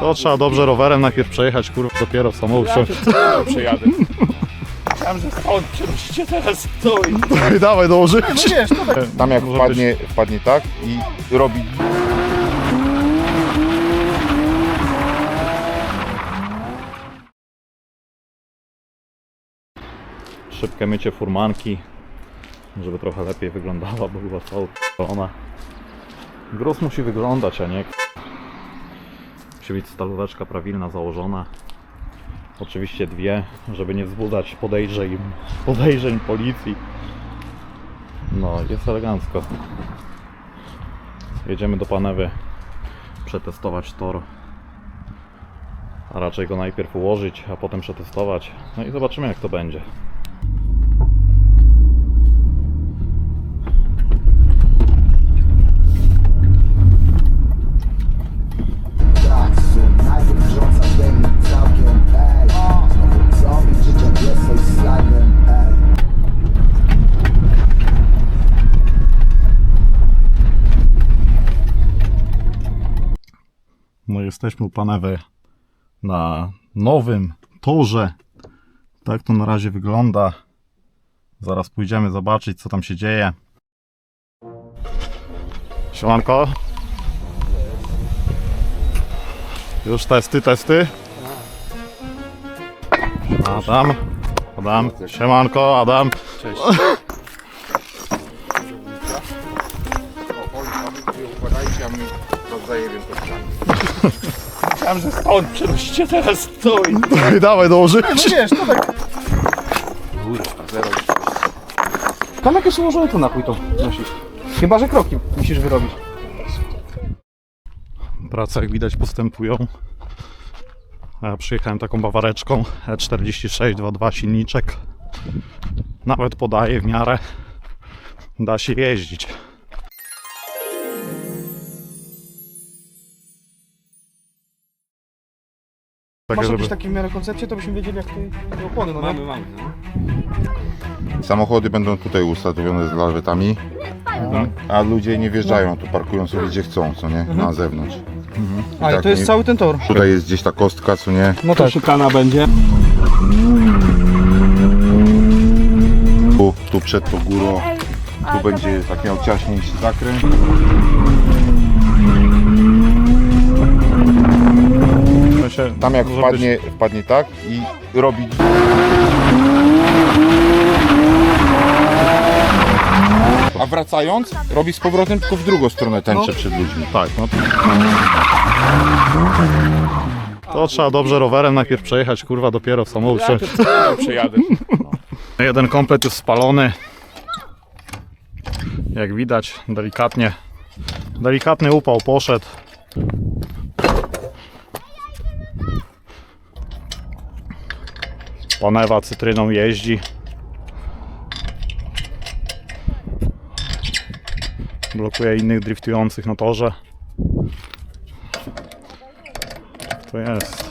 To trzeba dobrze rowerem najpierw przejechać, kurwa, dopiero w samochód wsiąść. Przejadę. Myślałem, że stąd przemyślicie teraz stój. Dawaj, dawaj, dołożyć. No wiesz, to tak. Tam jak Może wpadnie, wpadnie tak i robi Szybkie mycie furmanki, żeby trochę lepiej wyglądała, bo była cała ona. Gruz musi wyglądać, a nie musi być stalóweczka prawilna założona. Oczywiście dwie, żeby nie wzbudzać podejrzeń, podejrzeń policji. No, jest elegancko. Jedziemy do Panewy przetestować tor. A raczej go najpierw ułożyć, a potem przetestować. No i zobaczymy jak to będzie. No jesteśmy u Panewy na nowym torze. Tak to na razie wygląda. Zaraz pójdziemy zobaczyć co tam się dzieje. Siemanko. Już testy, testy. Adam. Adam. Siemanko, Adam. Cześć. Układajcie, a my rozdaję Myślałem, że stąd przemyślicie teraz stój. Dawaj, dawaj, dołożyć. No wiesz, to tak. Kurwa, zero. Tam jakieś ułożone to na chuj to nosisz. Chyba, że kroki musisz wyrobić. Prace jak widać postępują. Ja przyjechałem taką bawareczką E E46 2.2 silniczek. Nawet podaje w miarę. Da się jeździć. Tak, Masz żeby... jakieś takie w miarę koncepcje, to byśmy wiedzieli jak ty te opony, no mamy, mamy. Samochody będą tutaj ustawione z lawetami, a ludzie nie wjeżdżają, tu parkują sobie gdzie chcą, co nie? Na zewnątrz. A, i tak to jest nie- cały ten tor. Tutaj jest gdzieś ta kostka, co nie? No tak. szukana będzie. Tu, tu przed tą górą, tu będzie tak miał ciaśniejszy zakręt. Tam jak może wpadnie, wpadnie tak i robi A wracając, robi z powrotem tylko w drugą stronę tęczę przed ludźmi. Tak, no. To trzeba dobrze rowerem najpierw przejechać, kurwa, dopiero w samochód wsiąść. Przejadę. Jeden komplet już spalony. Jak widać, delikatnie. Delikatny upał poszedł. Panewa cytryną jeździ. Blokuje innych driftujących na torze. To jest.